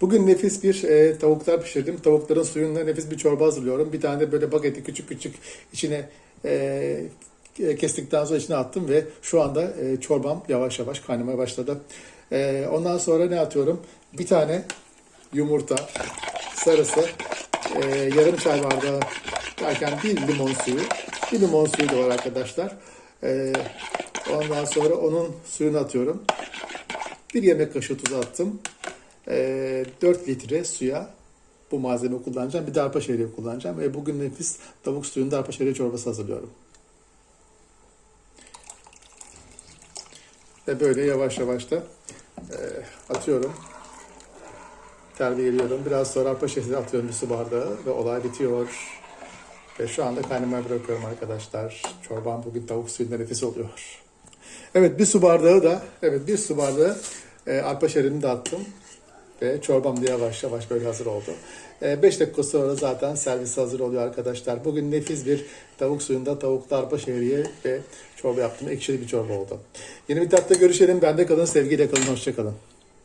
Bugün nefis bir e, tavuklar pişirdim. Tavukların suyundan nefis bir çorba hazırlıyorum. Bir tane de böyle bageti küçük küçük içine e, kestikten sonra içine attım ve şu anda e, çorbam yavaş yavaş kaynamaya başladı. E, ondan sonra ne atıyorum? Bir tane yumurta sarısı, e, yarım çay bardağı derken bir limon suyu. Bir limon suyu da var arkadaşlar. E, ondan sonra onun suyunu atıyorum. Bir yemek kaşığı tuz attım. E, 4 litre suya bu malzemeyi kullanacağım. Bir de arpa şehriye kullanacağım. Ve bugün nefis tavuk suyunda arpa şehriye çorbası hazırlıyorum. Ve böyle yavaş yavaş da e, atıyorum. Terbiyeliyorum. Biraz sonra arpa şehriye atıyorum bir su bardağı ve olay bitiyor. Ve şu anda kaynamaya bırakıyorum arkadaşlar. Çorbam bugün tavuk suyunda nefis oluyor. Evet bir su bardağı da, evet bir su bardağı e, arpa şehriyeni de attım. Ve çorbam da yavaş yavaş böyle hazır oldu. 5 dakika sonra zaten servis hazır oluyor arkadaşlar. Bugün nefis bir tavuk suyunda tavuklu arpa şehriye ve çorba yaptım. Ekşili bir çorba oldu. Yeni bir tatlı görüşelim. Bende kalın, sevgiyle kalın, hoşça kalın.